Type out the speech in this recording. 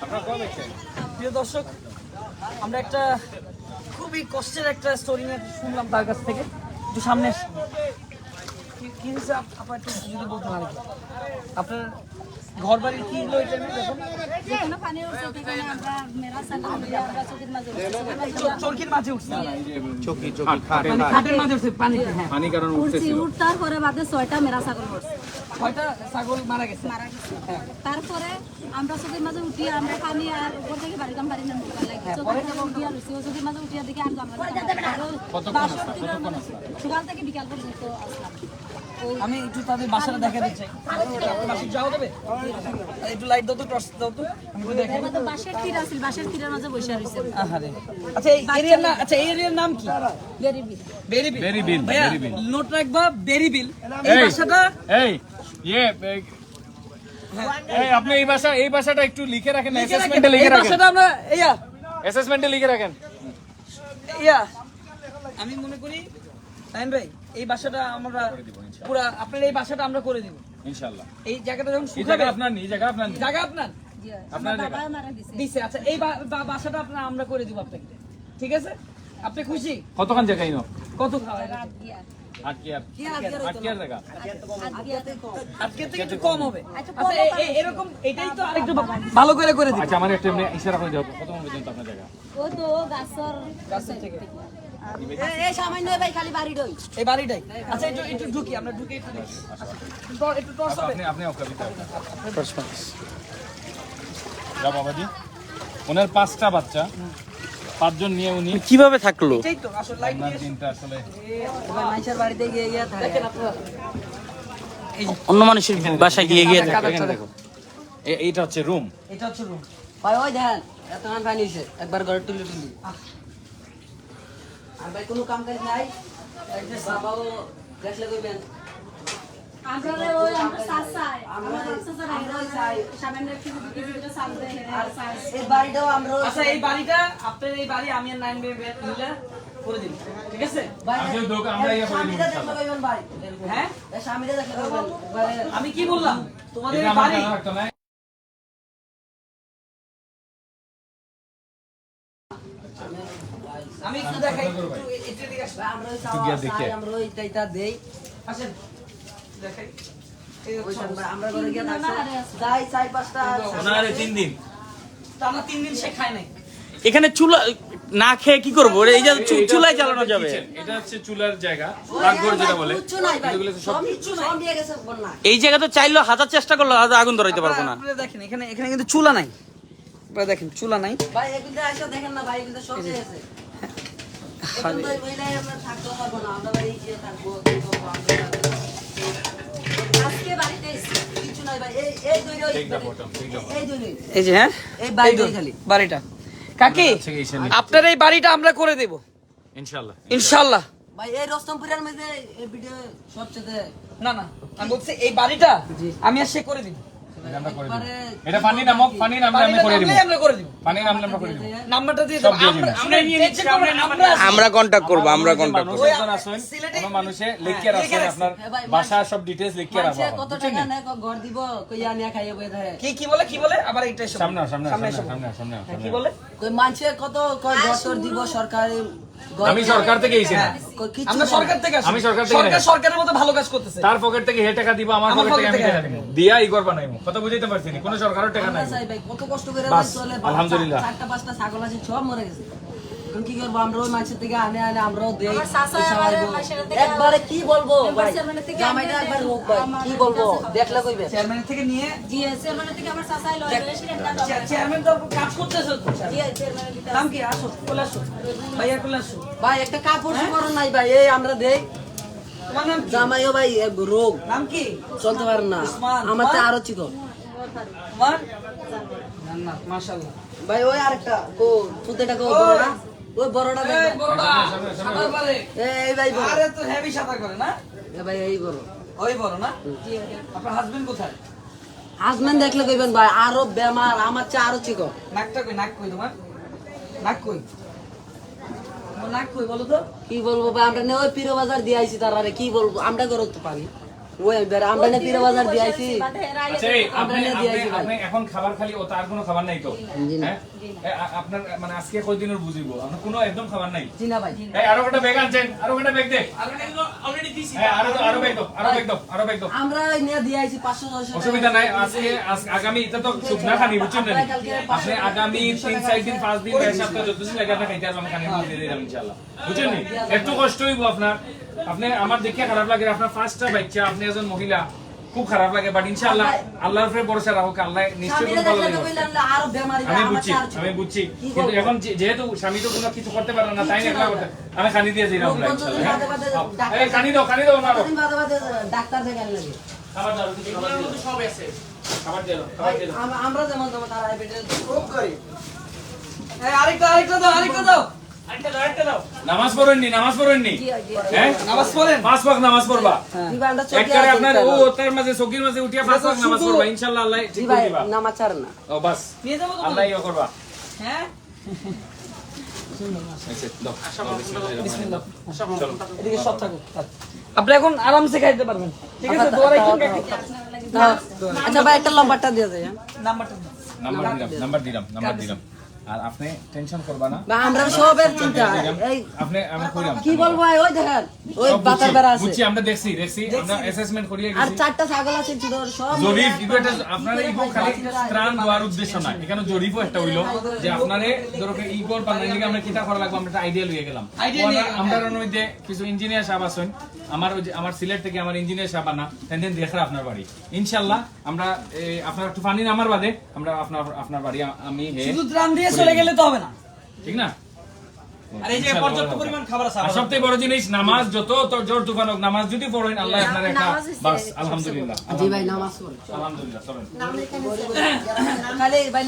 প্রিয় দর্শক, আমরা একটা খুবই কষ্টের একটা স্টোরি শুনলাম তার কাছ থেকে। একটু সামনে কি- হিসাব আপনার একটু যদি বলতে পারেন। আপনার ঘর বাড়ির কি হলো এটা দেখুন। চরকির মাঝে উঠছে। চকি চকি খাটে মানে খাটের মাঝে উঠছে হ্যাঁ। পানি কারণ উঠছি। উঠতার পরে বাদে ছয়টা মেরা ছাগল পড়ছে। ছয়টা ছাগল মারা গেছে। মারা গেছে। তারপরে আমরা চোখের মাঝে উঠি আমরা পানি আর উপর থেকে বাড়ি কাম পারি না মুখে লাগে চোখের মাঝে উঠিয়া রয়েছি চোখের মাঝে উঠিয়া দেখি আর সকাল থেকে বিকাল পর্যন্ত আসলাম। আমি একটু তাদের বাসাটা যাওয়া যাবে? একটু লাইট দাও তো টর্চ দাও তো। আচ্ছা আচ্ছা। নোট রাখবা বেরিবিল এই। ভাষাটা এই ইয়ে এই- আপনি এই ভাষা এই ভাষাটা একটু লিখে রাখেন অ্যাসেসমেন্টে লিখে রাখেন। ভাষাটা আমরা ইয়া। অ্যাসেসমেন্টে লিখে রাখেন। ইয়া। আমি মনে করি তাইন ভাই এই ভাষাটা আমরা পুরা আপনার এই ভাষাটা আমরা করে দিব। ইনশাআল্লাহ এই জায়গাটা যখন শুকাবে আপনার এই জায়গা আপনার জায়গা আপনার? আপনার আমার জায়গা। বাবা মারা দিছে। দিছে আচ্ছা এই বা- বা- বাসাটা আপনার আমরা করে দিব আপনাকে। ঠিক আছে? আপনি খুশি? কতখান জায়গা ইনো কত খাওয়া রাত গিয়া আট কি আর আট কি আর জায়গা। আজকে থেকে একটু কম হবে। আচ্ছা এ- এ- এরকম এটাই তো আরেকটু ভালো করে করে আচ্ছা আমার একটা ইশারা করে দাও কত পর্যন্ত আপনার জায়গা? ও তো গাছর গাছের থেকে। এই সামান্য ভাই খালি বাড়ি রই। এই বাড়িটাই। আচ্ছা একটু একটু ঢুকি আমরা ঢুকে একটু দেখি। আচ্ছা, আপনি আপনি যা বাবাজি। ওনার পাঁচটা বাচ্চা। পাঁচজন নিয়ে উনি কীভাবে থাকল? ওনার দিনটা আসলে অন্য মানুষের বাসায় গিয়ে গিয়ে দেখো এ- এইটা হচ্ছে রুম এটা হচ্ছে রুম ভাই ওই দেখেন এত মান পানি একবার ঘরে তুলি তুলি। আর ভাই কোনো কাম কাজ নাই বাবাও দেখলে কইবেন। আমরা ওই আমরা সাসা। আচ্ছা এই বাড়িটা আপনার এই বাড়ি আমি আর নাইন মিলে করে দিন ঠিক আছে? হ্যাঁ কি বললাম? তোমাদের বাড়ি আমি একটু দেখাই একটু আমরা ওই একটু দেখে। আমরা দেই। আসেন দেখাই। আমরা ঘরে গিয়ে যাই চাই পাঁচটা ওনারে তিন দিন টানা তিন দিন সে খায় নাই। এখানে চুলা না খেয়ে কি করব? এই যে চু- এটা চুলায় চালানো যাবে। এটা হচ্ছে চুলার জায়গা যেটা বলে। এই জায়গা তো চাইলেও হাজার চেষ্টা করল আগুন ধরাইতে পারব না। দেখেন এখানে এখানে কিন্তু চুলা নাই। দেখেন চুলা নাই। ভাই এগুলো দেখেন না ভাই এগুলো সব আছে থাকতে পারব না। আমরা থাকব কি করব আমরা থাকব। আজকে বাড়িতে কিছু নাই ভাই। এই এই দুই রই Take the bottom, take the bottom. এই দুই এই যে হ্যাঁ? এই বাড়ি খালি। বাড়িটা। কাকি হচ্ছে কি এসে আপনার এই বাড়িটা আমরা করে দেব। ইনশাআল্লাহ ইনশাল্লাহ। ভাই এই রস্তমপুরের মধ্যে এই ভিডিও সবচেয়ে না না আমি বলছি এই বাড়িটা আমি আর সে করে দিব। এটা এটা পানি নামক পানি নামলে আমি করে দিব। পানি নামলে আমরা করে দিব। নাম্বারটা দিয়ে দিয়ে আমরা tension করবেন আমরা কন্ট্যাক্ট করব আমরা কন্ট্যাক্ট মানুষ করব। একজন আসেন সিলেটে- মানুষে লিখে হ্যাঁ, রাখছেন আপনার। ভাই, বাসা সব ডিটেইলস লিখে মানুষে কত টাকা নেয় ঘর দিব কইয়া নিয়ে খাইয়ে বই থাকে কি কি বলে কি বলে? আবার এইটা এসো। সামনে সামনে সামনে সামনে হ্যাঁ, সামনে কি বলে? কই মানুষে কত কয় ঘর দিব সরকারি আমি সরকার থেকে এসে না আমরা সরকার থেকে আমি সরকার থেকে সরকার সরকারের মতো ভালো কাজ করতেছে। তার পকেট থেকে হে টাকা দিব আমার পকেট থেকে আমি টাকা দিব। দিয়া ই করবা নাই কথা বুঝাইতে পারছি না কোনো সরকারের টাকা নাই। ভাই কত কষ্ট করে চলে আলহামদুলিল্লাহ। চারটা পাঁচটা ছাগল আছে সব মরে গেছে। এখন কি করব? আমরা ওই মানুষের থেকে আনে আনে আমরাও দেই। একবারে কি বলব জামাইটা একবার। হোক ভাই। কি বলব? দেখলে কইবে। চেয়ারম্যান থেকে নিয়ে? জি চেয়ারম্যানের থেকে আমার সাসাই লয় প্রেসিডেন্ট না চে- চেয়ারম্যান তো কাজ করতেছে জি চেয়ারম্যানের দিকে কি? আসো চলে আসো। ভাইয়া চলে আসো। ভাই একটা কাপড় চোপড় নাই ভাই। এই আমরা দেই। তোমার নাম কি? জামাইও ভাই রোগ। নাম কি? চলতে পারেন না। আমার তো আরও চিকন। তোমার? জান্নাত ভাই ওই আরেকটা। কো ফুতেটা কো ওই বড়টা এই বড়টা সাঁতার পারে। এই ভাই বড়। আরে তো হেভি সাঁতার করে না? এ ভাই এই বড়। ওই বড় না? আপনার হাজবেন্ড কোথায়? হাজবেন্ড দেখলে কইবেন ভাই আরও বেমার আমার চেয়ে আরও চিকন। নাকটা কই নাক কই তোমার? নাক কই? নাক কই বলো তো? কি বলব ভাই আমরা নে ওই পীর বাজার দিয়ে আইছি তার আরে কি বলব? আমরা করো তো পানি ওই বেড়া আমরা না পীর বাজার দিয়ে আইছি আচ্ছা আপনি আপনি দিয়েছি ভাই। আপনি এখন খাবার খালি ও তার কোনো খাবার নাই তো? হ্যাঁ? এ, আ- আপনার মানে আজকে কয় দিনের বুঝিব? আপনার কোনো একদম খাবার নাই? জি না ভাই। এই আরও একটা ব্যাগ আনছেন। আরও একটা ব্যাগ দে হ্যাঁ আরও আরও ব্যাগ দাও আরও ব্যাগ দাও আরও ব্যাগ দাও আমরা নিয়ে দিয়ে আইছি পাঁচশো ছয়শো টাকা। অসুবিধা নাই আজকে আগামী এটা তো শুকনা খানি বুঝছেন না আপনি আগামী তিন চার দিন পাঁচ দিন এক সপ্তাহ যত লাগে আপনি খাইতে পারবেন খানি দিয়ে দিলাম ইনশাআল্লাহ। বুঝছেন নি? একটু কষ্ট হইব আপনার। আপনি আমার দেখে খারাপ লাগে আপনার ফার্স্টটা বাচ্চা আপনি একজন মহিলা খুব খারাপ লাগে বাট ইনশাআল্লাহ আল্লাহর উপরে ভরসা রাখো আল্লাহ নিশ্চয়ই কোনো ভালো ভাই, আমি বুঝছি আমি বুঝছি। কিন্তু এখন যেহেতু স্বামী তো কোনো কিছু করতে পারে না তাই না একলা করতে আমি খানি দিয়ে? বাদে ডাক্তার- এই খানি দাও খানি দাও না ডাক্তার দেখান লাগে। খাবার দাও সব আছে। খাবার দাও খাবার দাও। আমরা যেমন যেমন তারা পেটে আরেকটা আরেকটা দাও আরেকটা দাও। নামাজ পড়েননি নামাজ পড়েননি? হ্যাঁ? নামাজ পড়েন। পাঁচ ওয়াক্ত নামাজ পড়বা। জি ভাই, আমরা চোখে একবারে আপনার ও তার মাঝে চকির মাঝে উঠিয়া পাঁচ ওয়াক্ত নামাজ পড়বা ইনশাআল্লাহ আল্লাহ ঠিক করে দিবা। নামাজ ছাড় না। ও বাস। নিয়ে যাব আল্লাহ ইয়ে করবা। হ্যাঁ? আচ্ছা, দাও। বিসমিল্লাহ। চলো। এদিকে সব থাকুক আপনি এখন আরামসে খাইতে পারবেন। ঠিক আছে না, আচ্ছা ভাই একটা লম্বাটা দিয়ে দেয় নাম্বারটা নাম্বার দিলাম নাম্বার দিলাম নাম্বার দিলাম। আর আপনি টেনশন করবা না। ভাই আমরা সবের চিন্তা এই আপনি আমি কইলাম কি বলব ভাই, ওই দেখেন ওই বাতার বেড়া আছে। বুঝছি আমরা দেখছি দেখছি আমরা অ্যাসেসমেন্ট করিয়ে আর চারটা ছাগল আছে সব জরিপ ইগো একটা আপনার ইগো খালি ত্রাণ দেওয়ার উদ্দেশ্য না এখানে জরিপও একটা হইল যে আপনারে ধরো ইগোর বানাই লিগে আমরা কিটা করা লাগবে আমরা একটা আইডিয়া লইয়ে গেলাম। আমরা মধ্যে কিছু ইঞ্জিনিয়ার সাহেব আছেন। আমার ওই আমার সিলেট থেকে আমার ইঞ্জিনিয়ার সাহেব আনা তেন তেন দেখরা আপনার বাড়ি। ইনশাআল্লাহ আমরা আপনার একটু পানি নামার বাদে আমরা আপনার আপনার বাড়ি আমি শুধু ত্রাণ দিয়ে চলে গেলে তো হবে না। ঠিক না? আর এই যে পর্যাপ্ত পরিমাণ খাবার আছে সবথেকে বড় জিনিস নামাজ যত তোর জোর তুফান হোক নামাজ যদি পড়েন আল্লাহ আপনার একটা বাস আলহামদুলিল্লাহ। জি ভাই নামাজ আলহামদুলিল্লাহ চলেন। খালি ভাই